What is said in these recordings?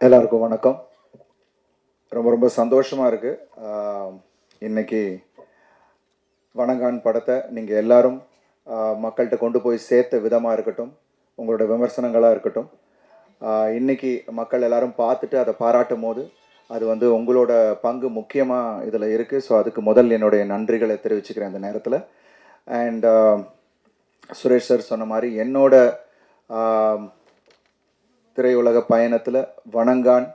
எல்லாருக்கும் வணக்கம். ரொம்ப ரொம்ப சந்தோஷமாக இருக்குது இன்னைக்கு வணங்கான் படத்தை நீங்கள் எல்லாரும் மக்கள்கிட்ட கொண்டு போய் சேர்த்த விதமாக இருக்கட்டும் உங்களோட விமர்சனங்களாக இருக்கட்டும் இன்னைக்கு மக்கள் எல்லாரும் பார்த்துட்டு அதை பாராட்டும் போது அது வந்து உங்களோட பங்கு முக்கியமாக இதில் இருக்குது ஸோ அதுக்கு முதல் என்னுடைய நன்றிகளை தெரிவிச்சுக்கிறேன் அந்த நேரத்தில். அண்ட் சுரேஷ் சார் சொன்ன மாதிரி என்னோட திரையுலக பயணத்தில் வணங்கான்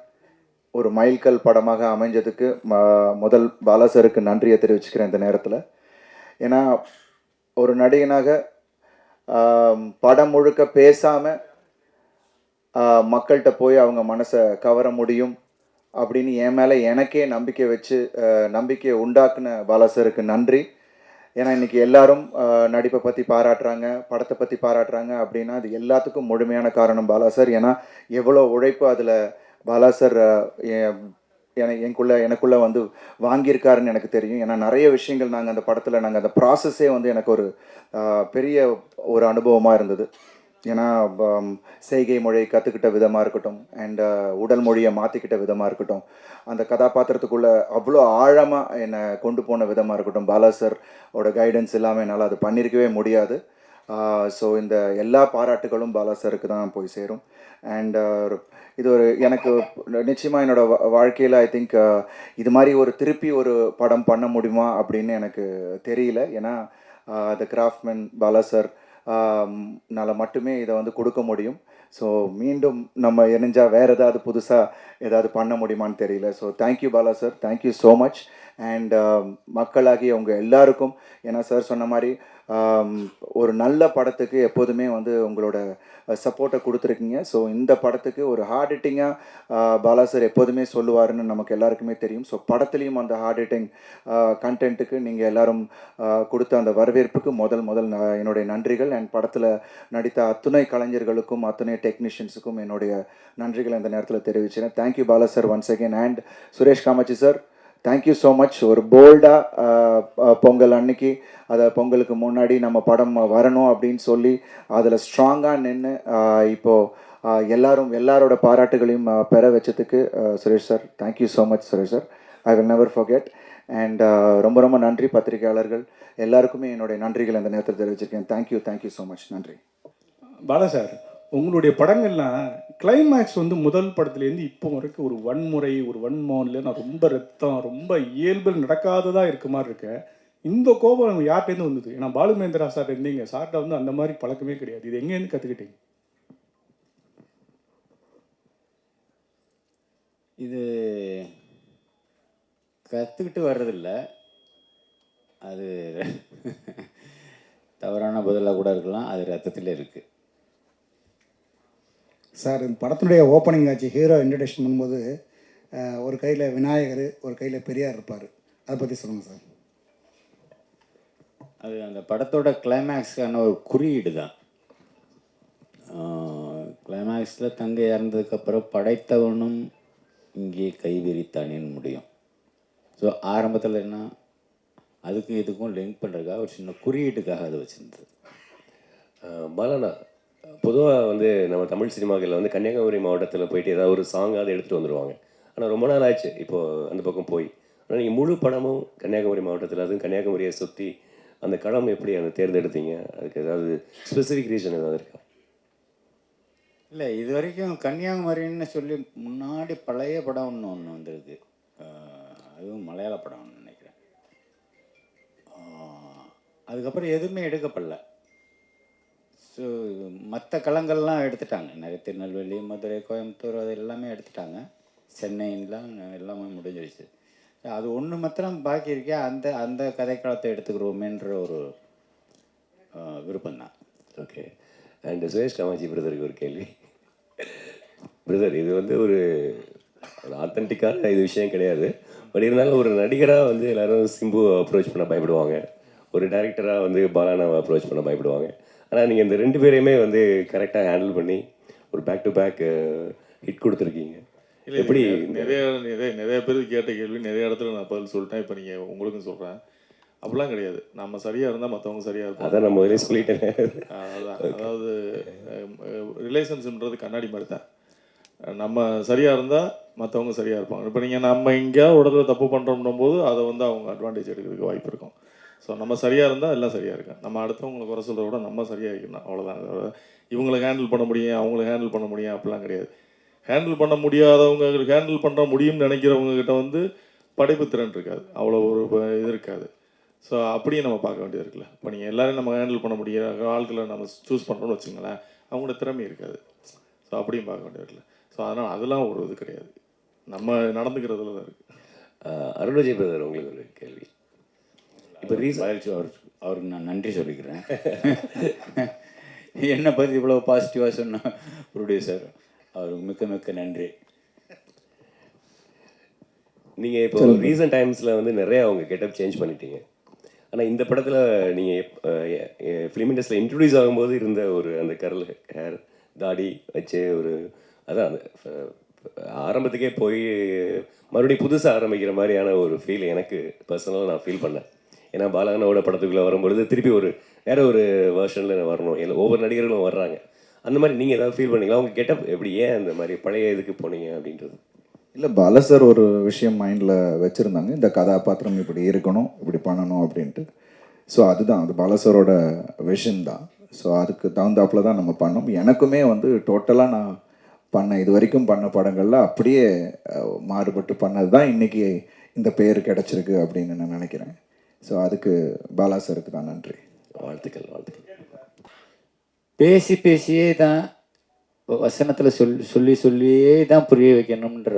ஒரு மைல்கல் படமாக அமைஞ்சதுக்கு ம- முதல் பாலாசருக்கு நன்றியை தெரிவிச்சுக்கிறேன் இந்த நேரத்தில். ஏன்னா ஒரு நடிகனாக படம் முழுக்க பேசாமல் மக்கள்கிட்ட போய் அவங்க மனசை கவர முடியும் அப்படின்னு என் மேலே எனக்கே நம்பிக்கை வச்சு நம்பிக்கையை உண்டாக்குன பாலாசருக்கு நன்றி. ஏன்னா இன்னைக்கு எல்லாரும் நடிப்பை பற்றி பாராட்டுறாங்க படத்தை பற்றி பாராட்டுறாங்க அப்படின்னா அது எல்லாத்துக்கும் முழுமையான காரணம் பாலா சார். ஏன்னா எவ்வளோ உழைப்பு அதில் பாலா சார் என எனக்குள்ள எனக்குள்ள வந்து வாங்கியிருக்காருன்னு எனக்கு தெரியும். ஏன்னா நிறைய விஷயங்கள் நாங்கள் அந்த படத்தில் நாங்கள் அந்த ப்ராசஸே வந்து எனக்கு ஒரு பெரிய ஒரு அனுபவமாக இருந்தது. ஏன்னா செய்கை மொழியை கற்றுக்கிட்ட விதமாக இருக்கட்டும் அண்ட் உடல் மொழியை மாற்றிக்கிட்ட விதமாக இருக்கட்டும் அந்த கதாபாத்திரத்துக்குள்ள அவ்வளோ ஆழமாக என்னை கொண்டு போன விதமாக இருக்கட்டும். பாலா கைடன்ஸ் இல்லாமல் என்னால் அது பண்ணியிருக்கவே முடியாது. ஸோ இந்த எல்லா பாராட்டுகளும் பாலாசருக்கு தான் போய் சேரும். அண்ட் இது ஒரு எனக்கு நிச்சயமாக என்னோட வாழ்க்கையில் ஐ திங்க் இது மாதிரி ஒரு திருப்பி ஒரு படம் பண்ண முடியுமா அப்படின்னு எனக்கு தெரியல. ஏன்னா த கிராஃப்ட்மேன் பாலா சார் னால மட்டுமே இதை வந்து கொடுக்க முடியும். ஸோ மீண்டும் நம்ம இணைஞ்சால் வேறு ஏதாவது புதுசாக ஏதாவது பண்ண முடியுமான்னு தெரியல. So thank you Bala sir thank you so much and um, மக்களாகி அவங்க எல்லாருக்கும் ஏன்னா சார் சொன்ன மாதிரி um, ஒரு நல்ல படத்துக்கு எப்போதுமே வந்து உங்களோட சப்போர்ட்டை கொடுத்துருக்கீங்க. ஸோ இந்த படத்துக்கு ஒரு ஹார்ட் ஹிட்டிங்காக பாலா சார் எப்போதுமே சொல்லுவாருன்னு நமக்கு எல்லாருக்குமே தெரியும். ஸோ படத்துலேயும் அந்த ஹார்ட் ஹிட்டிங் கண்டென்ட்டுக்கு நீங்கள் எல்லாரும் கொடுத்த அந்த வரவேற்புக்கு முதல் முதல் நான் என்னுடைய நன்றிகள். அண்ட் படத்தில் நடித்த அத்துணை கலைஞர்களுக்கும் அத்துணை டெக்னீஷியன்ஸுக்கும் என்னுடைய நன்றிகளை இந்த நேரத்தில் தெரிவிக்கிறேன் thank you Bala sir once again and Suresh Kamatchi sir thank you so much ஒரு போல்டாக பொங்கல் அன்னைக்கு அதை பொங்கலுக்கு முன்னாடி நம்ம படம் வரணும் அப்படின்னு சொல்லி அதில் ஸ்ட்ராங்காக நின்று இப்போது எல்லாரும் எல்லாரோட பாராட்டுகளையும் பெற வச்சதுக்கு Suresh sir thank you so much Suresh sir I will never forget and ரொம்ப ரொம்ப நன்றி பத்திரிகையாளர்கள். எல்லாருக்குமே என்னுடைய நன்றிகள் இந்த நேரத்தில் தெரிவிச்சிருக்கேன். Thank you thank you so much நன்றி. பாலா சார் உங்களுடைய படங்கள்லாம் கிளைமேக்ஸ் வந்து முதல் படத்துலேருந்து இப்போ வரைக்கும் ஒரு வன்முறை ஒரு வன்மம் நான் ரொம்ப ரத்தம் ரொம்ப இயல்பில் நடக்காததாக இருக்க மாதிரி இருக்கேன் இந்த கோபம் யார்கிட்டேருந்து வந்தது? ஏன்னா பாலுமேந்திரா சார் இருந்தீங்க சார்ட்ட வந்து அந்த மாதிரி பழக்கமே கிடையாது. இது எங்கேருந்து கற்றுக்கிட்டீங்க இது கற்றுக்கிட்டு வர்றதில்ல. அது தவறான பதிலாக கூட இருக்கலாம். அது ரத்தத்தில் இருக்குது சார் இந்த படத்தினுடைய ஓப்பனிங் ஆச்சு ஹீரோ இன்ட்ரடக்ஷன் பண்ணும்போது ஒரு கையில் விநாயகர் ஒரு கையில் பெரியார் இருப்பார். அதை பற்றி சொல்லுங்கள் சார். அது அந்த படத்தோட கிளைமேக்ஸ்க்கான ஒரு குறியீடு தான். கிளைமேக்ஸில் தங்கை இறந்ததுக்கப்புறம் படைத்தவனும் இங்கே கைவிரித்தானேன்னு முடியும். ஸோ ஆரம்பத்தில் என்ன அதுக்கும் இதுக்கும் லிங்க் பண்ணுறதுக்காக ஒரு சின்ன குறியீட்டுக்காக அது வச்சுருந்தது. பாலனா பொதுவாக வந்து நம்ம தமிழ் சினிமாக்களில் வந்து கன்னியாகுமரி மாவட்டத்தில் போயிட்டு ஏதாவது ஒரு சாங்காவது எடுத்துகிட்டு வந்துடுவாங்க ஆனால் ரொம்ப நாள் ஆச்சு இப்போது அந்த பக்கம் போய். ஆனால் நீங்கள் முழு படமும் கன்னியாகுமரி மாவட்டத்தில் அதுவும் கன்னியாகுமரியை சுற்றி அந்த களம் எப்படி அதை தேர்ந்தெடுத்தீங்க? அதுக்கு ஏதாவது ஸ்பெசிஃபிக் ரீசன் ஏதாவது இருக்கா? இல்லை இது வரைக்கும் கன்னியாகுமரின்னு சொல்லி முன்னாடி பழைய படம் ஒன்று ஒன்று வந்திருக்கு. அதுவும் மலையாள படம் நினைக்கிறேன். அதுக்கப்புறம் எதுவுமே எடுக்கப்படல. ஸோ மற்ற களங்கள்லாம் எடுத்துட்டாங்க. நிறைய திருநெல்வேலி மதுரை கோயம்புத்தூர் அது எல்லாமே எடுத்துட்டாங்க. சென்னைலாம் எல்லாமே முடிஞ்சிருச்சு. அது ஒன்று மாத்திரம் பாக்கி இருக்கே அந்த அந்த கதைக்களத்தை எடுத்துக்கிறோமேன்ற ஒரு விருப்பம் தான் ஓகே அண்ட் சுரேஷ் காமாட்சி பிரதருக்கு ஒரு கேள்வி. பிரதர் இது வந்து ஒரு ஒரு ஆத்தென்டிக்கான இது விஷயம் கிடையாது. பட் இருந்தாலும் ஒரு நடிகராக வந்து எல்லாரும் சிம்பு அப்ரோச் பண்ண பயப்படுவாங்க. ஒரு டேரக்டராக வந்து பாலானாவை அப்ரோச் பண்ண பயப்படுவாங்க. ஆனால் நீங்கள் இந்த ரெண்டு பேரையுமே வந்து கரெக்டாக ஹேண்டில் பண்ணி ஒரு பேக் டு பேக் ஹிட் கொடுத்துருக்கீங்க. எப்படி நிறைய நிறைய நிறைய பேர் கேட்ட கேள்வி நிறைய இடத்துல நான் பதில் சொல்லிட்டேன். இப்போ நீங்கள் உங்களுக்கும் சொல்கிறேன் அப்படிலாம் கிடையாது. நம்ம சரியாக இருந்தால் மற்றவங்க சரியாக இருப்பாங்க. அதான் நான் முதலே சொல்லிட்டேன். அதான். அதாவது ரிலேஷன்ஷிப்ன்றது கண்ணாடி மாதிரி தான். நம்ம சரியாக இருந்தால் மற்றவங்க சரியாக இருப்பாங்க. இப்போ நீங்கள் நம்ம எங்கேயாவது இடத்துல தப்பு பண்ணுறோம் போது அதை வந்து அவங்க அட்வான்டேஜ் எடுக்கிறதுக்கு வாய்ப்பு இருக்கும். ஸோ நம்ம சரியாக இருந்தால் எல்லாம் சரியாக இருக்கும். நம்ம அடுத்தவங்களை குறை சொல்கிறத விட நம்ம சரியாக இருக்கணும். அவ்வளோதான் இவங்களை ஹேண்டில் பண்ண முடியும் அவங்கள ஹேண்டில் பண்ண முடியும் அப்படிலாம் கிடையாது. ஹேண்டில் பண்ண முடியாதவங்க ஹேண்டில் பண்ண முடியும்னு நினைக்கிறவங்க கிட்ட வந்து படைப்பு திறன் இருக்காது. அவ்வளோ ஒரு இது இருக்காது. ஸோ அப்படியே நம்ம பார்க்க வேண்டியது இருக்குல்ல. இப்போ நீங்கள் எல்லோரும் நம்ம ஹேண்டில் பண்ண முடியாத ஆட்களை நம்ம சூஸ் பண்ணுறோம்னு வச்சுங்களேன் அவங்களோட திறமை இருக்காது. ஸோ அப்படியும் பார்க்க வேண்டியது இருக்குல்ல. ஸோ அதனால் அதெல்லாம் ஒரு இது கிடையாது. நம்ம நடந்துக்கிறதுல தான் இருக்குது ஆஹ் அருண் விஜய் பிரதர் உங்களுக்கு ஒரு கேள்வி. இப்போ ரீசன் பதில் சொல் அவர் அவருக்கு நான் நன்றி சொல்லிக்கிறேன். என்னை பற்றி இவ்வளோ பாசிட்டிவாக சொன்ன ப்ரொடியூசர் அவருக்கு மிக்க மிக்க நன்றி. நீங்கள் இப்போ ரீசன்ட் டைம்ஸில் வந்து நிறைய அவங்க கெட்டப் சேஞ்ச் பண்ணிட்டீங்க. ஆனால் இந்த படத்தில் நீங்கள் ஃபிலிம் இண்டஸ்ட்ரியில் இன்ட்ரடியூஸ் ஆகும்போது இருந்த ஒரு அந்த கரல் ஹேர் தாடி வச்சு ஒரு அதான் அந்த ஆரம்பத்துக்கே போய் மறுபடியும் புதுசாக ஆரம்பிக்கிற மாதிரியான ஒரு ஃபீல் எனக்கு பர்சனலாக நான் ஃபீல் பண்ணேன். ஏன்னா பாலகனோட படத்துக்குள்ளே வரும்பொழுது திருப்பி ஒரு வேற ஒரு வேர்ஷனில் வரணும். இல்லை ஒவ்வொரு நடிகர்களும் வர்றாங்க. அந்த மாதிரி நீங்கள் ஏதாவது ஃபீல் பண்ணீங்களா? அவங்க கெட்டப் எப்படி ஏன் அந்த மாதிரி பழைய இதுக்கு போனீங்க அப்படின்றது? இல்லை பால சார் ஒரு விஷயம் மைண்டில் வச்சுருந்தாங்க. இந்த கதாபாத்திரம் இப்படி இருக்கணும் இப்படி பண்ணணும் அப்படின்ட்டு. ஸோ அதுதான். அது பாலசரோட விஷன் தான். ஸோ அதுக்கு தகுந்தாப்புல தான் நம்ம பண்ணோம். எனக்குமே வந்து டோட்டலாக நான் பண்ண இது வரைக்கும் பண்ண படங்களில் அப்படியே மாறுபட்டு பண்ணது தான் இன்றைக்கி இந்த பேர் கிடச்சிருக்கு அப்படின்னு நான் நினைக்கிறேன். ஸோ அதுக்கு பாலா சாருக்கு தான் நன்றி. வாழ்த்துக்கள் வாழ்த்துக்கள். பேசி பேசியே தான் வசனத்தில் சொல் சொல்லி சொல்லியே தான் புரிய வைக்கணுன்ற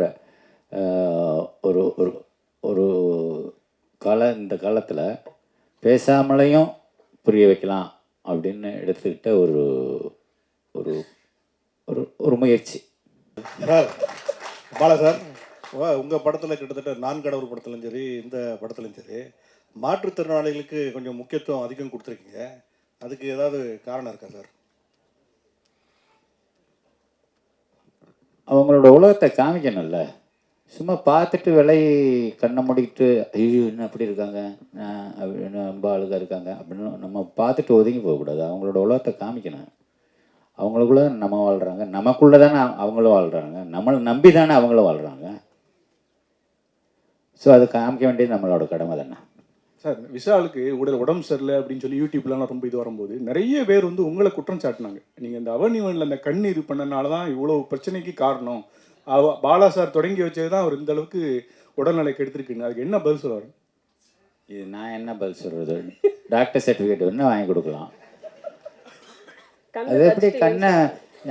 ஒரு ஒரு ஒரு கால இந்த காலத்தில் பேசாமலையும் புரிய வைக்கலாம் அப்படின்னு எடுத்துக்கிட்ட ஒரு ஒரு ஒரு ஒரு முயற்சி. பாலா சார் உங்கள் படத்தில் கிட்டத்தட்ட நான் கடவுள் படத்துலையும் சரி இந்த படத்துலையும் சரி மாற்றுத்திறனாளிகளுக்கு கொஞ்சம் முக்கியத்துவம் அதிகம் கொடுத்துருக்கீங்க. அதுக்கு ஏதாவது காரணம் இருக்கா சார்? அவங்களோட உலகத்தை காமிக்கணும்ல. சும்மா பார்த்துட்டு விலை கண்ணை மூடிக்கிட்டு ஐயோ என்ன அப்படி இருக்காங்க? அப்படி என்ன ரொம்ப அழுகாக இருக்காங்க? அப்படின்னு நம்ம பார்த்துட்டு ஒதுங்கி போகக்கூடாது. அவங்களோட உலகத்தை காமிக்கணும். அவங்களுக்குள்ள நம்ம வாழ்கிறாங்க நமக்குள்ளே தானே அவங்களும் வாழ்கிறாங்க நம்மளை நம்பி தானே அவங்களும் வாழ்கிறாங்க ஸோ அது காமிக்க வேண்டியது நம்மளோட கடமை தானே. சார் விஷாலுக்கு உடல் உடம்பு சரியில்லை அப்படின்னு சொல்லி யூடியூப்லலாம் ரொம்ப இது வரும்போது நிறைய பேர் வந்து உங்களை குற்றம் சாட்டினாங்க. நீங்கள் இந்த அவனிவனில் அந்த கண் இது பண்ணனால தான் இவ்வளோ பிரச்சனைக்கு காரணம். அவ பாலா சார் தொடங்கி வச்சது தான் அவர் இந்த அளவுக்கு உடல்நிலை கெடுத்திருக்குன்னு அதுக்கு என்ன பதில் சொல்லுவார்? இது நான் என்ன பதில் சொல்கிறது டாக்டர் சர்டிஃபிகேட் வேணால் வாங்கி கொடுக்கலாம். அது எப்படி கண்ணை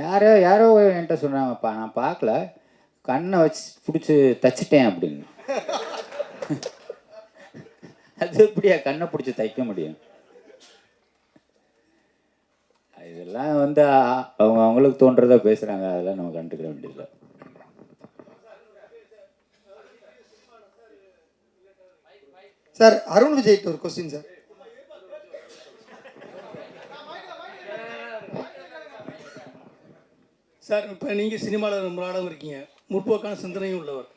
யாரோ யாரோ என்கிட்ட சொன்னாங்கப்பா நான் பார்க்கல. கண்ணை வச்சு பிடிச்சி தச்சிட்டேன் அப்படின்னு. அது எப்படியா கண்ணை பிடிச்சி தைக்க முடியும்? இதெல்லாம் வந்து அவங்க அவங்களுக்கு தோன்றதை பேசுகிறாங்க அதெல்லாம் நம்ம கண்டுக்கிற வேண்டியதில்லை. சார் அருண் விஜய்க்கு ஒரு கொஸ்டின் சார். சார் இப்போ நீங்கள் சினிமாவில் ரொம்ப நாளாக இருக்கீங்க. முற்போக்கான சிந்தனையும் உள்ளவர்.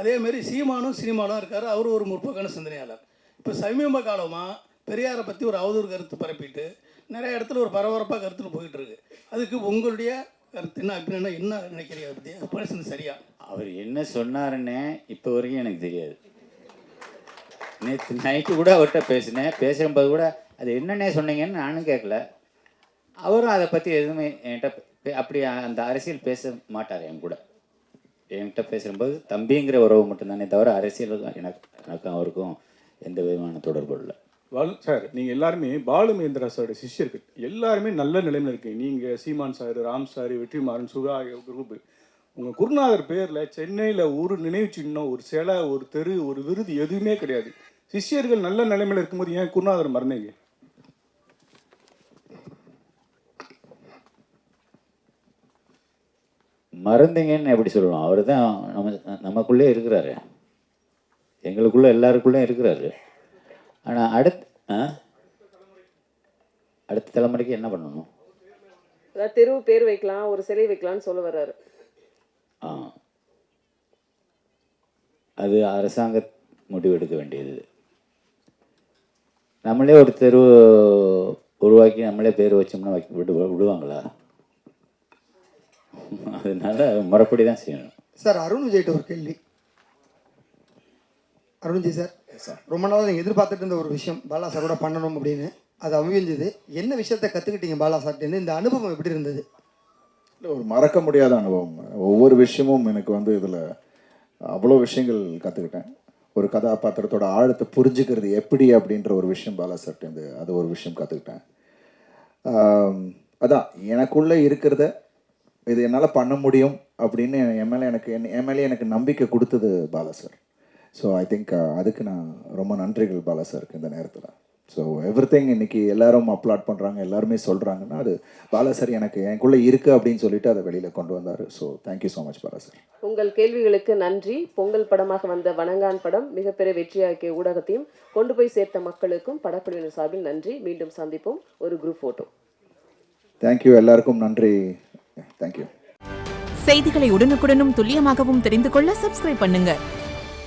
அதே மாதிரி சீமானும் சினிமாலும் இருக்கார். அவரும் ஒரு முற்போக்கான சிந்தனையாளர். இப்போ சமீப காலமாக பெரியாரை பற்றி ஒரு அவதூறு கருத்து பரப்பிட்டு நிறைய இடத்துல ஒரு பரபரப்பாக கருத்துன்னு போயிட்டு இருக்கு அதுக்கு உங்களுடைய கருத்து என்ன அபிப்பிராயம் என்ன நினைக்கிறீங்க அதை பற்றி அது பேசுனது சரியா? அவர் என்ன சொன்னாருன்னு இப்போ வரைக்கும் எனக்கு தெரியாது. நேற்று நைட்டு கூட அவர்கிட்ட பேசினேன். பேசும்போது கூட அது என்னன்னே சொன்னீங்கன்னு நானும் கேட்கல. அவரும் அதை பற்றி எதுவுமே என்கிட்ட அப்படி அந்த அரசியல் பேச மாட்டார் என் கூட. என்கிட்ட பேசும்போது தம்பிங்கிற உறவு மட்டும்தானே தவிர அரசியல் எனக்கு எனக்கும் அவருக்கும் எந்த விதமான தொடர்பு இல்லை. பாலு சார் நீங்கள் எல்லாருமே பாலுமேந்திரா சாரோட சிஷ்யர்கள் எல்லாருமே நல்ல நிலைமையில் இருக்கீங்க நீங்கள் Seeman sir Ram sir Vetrimaaran Suga group உங்கள் குருநாதர் பேரில் சென்னையில் ஒரு நினைவு சின்னம் ஒரு சிலை ஒரு தெரு ஒரு விருது எதுவுமே கிடையாது. சிஷ்யர்கள் நல்ல நிலைமையில் இருக்கும்போது ஏன் குருநாதர் மறந்தீங்க? மறந்தீங்கன்னு எப்படி சொல்லலாம் அவர் தான் நம்ம நமக்குள்ளே இருக்கிறாரு. எங்களுக்குள்ளே எல்லாருக்குள்ளே இருக்கிறாரு. ஆனால் அடுத் ஆ? அடுத்த தலைமுறைக்கு என்ன பண்ணணும்? அதாவது தெருவு பேர் வைக்கலாம் ஒரு சிலை வைக்கலாம்னு சொல்ல வர்றாரு. ஆ. அது அரசாங்க முடிவெடுக்க வேண்டியது. நம்மளே ஒரு தெரு உருவாக்கி நம்மளே பேர் வச்சோம்னா வைக்க விடு விடுவாங்களா? அதனால முறைப்படி தான் செய்யணும். சார் அருண் விஜய்கிட்ட ஒரு கேள்வி. அருண் விஜய் சார் ரொம்ப நாளாக நீங்கள் எதிர்பார்த்துட்டு இருந்த ஒரு விஷயம் பாலா சாரோட பண்ணணும் அப்படின்னு. அது அமைஞ்சது. என்ன விஷயத்த கற்றுக்கிட்டீங்க பாலா சார்ட்டேருந்து இந்த அனுபவம் எப்படி இருந்தது? இல்லை ஒரு மறக்க முடியாத அனுபவம். ஒவ்வொரு விஷயமும் எனக்கு வந்து இதில் அவ்வளோ விஷயங்கள் கற்றுக்கிட்டேன் ஒரு கதாபாத்திரத்தோட ஆழத்தை புரிஞ்சுக்கிறது எப்படி அப்படின்ற ஒரு விஷயம் பாலா சார்ட்டேருந்து அது ஒரு விஷயம் கற்றுக்கிட்டேன் அதான் எனக்குள்ளே இருக்கிறத இது என்னால் பண்ண முடியும் அப்படின்னு என் மேலே எனக்கு என் என் மேலே எனக்கு நம்பிக்கை கொடுத்தது Bala sir. So I think அதுக்கு நான் ரொம்ப நன்றிகள் பாலா சாருக்கு இந்த நேரத்தில். ஸோ எவ்ரி திங் இன்னைக்கு எல்லாரும் அப்லாட் பண்ணுறாங்க எல்லாருமே சொல்கிறாங்கன்னா அது பாலா சார் எனக்கு எனக்குள்ளே இருக்குது அப்படின்னு சொல்லிட்டு அதை வெளியில் கொண்டு வந்தார். So thank you so much Bala sir உங்கள் கேள்விகளுக்கு நன்றி. பொங்கல் படமாக வந்த வணங்கான் படம் மிகப்பெரிய வெற்றியாக்கிய ஊடகத்தையும் கொண்டு போய் சேர்த்த மக்களுக்கும் படக்குழுவினர் சார்பில் நன்றி. மீண்டும் சந்திப்போம். ஒரு குரூப் போட்டோ தேங்க்யூ எல்லாருக்கும் நன்றி. தேங்க்யூ செய்திகளை உடனுக்குடனும் துல்லியமாகவும் தெரிந்து கொள்ள சப்ஸ்கிரைப் பண்ணுங்க.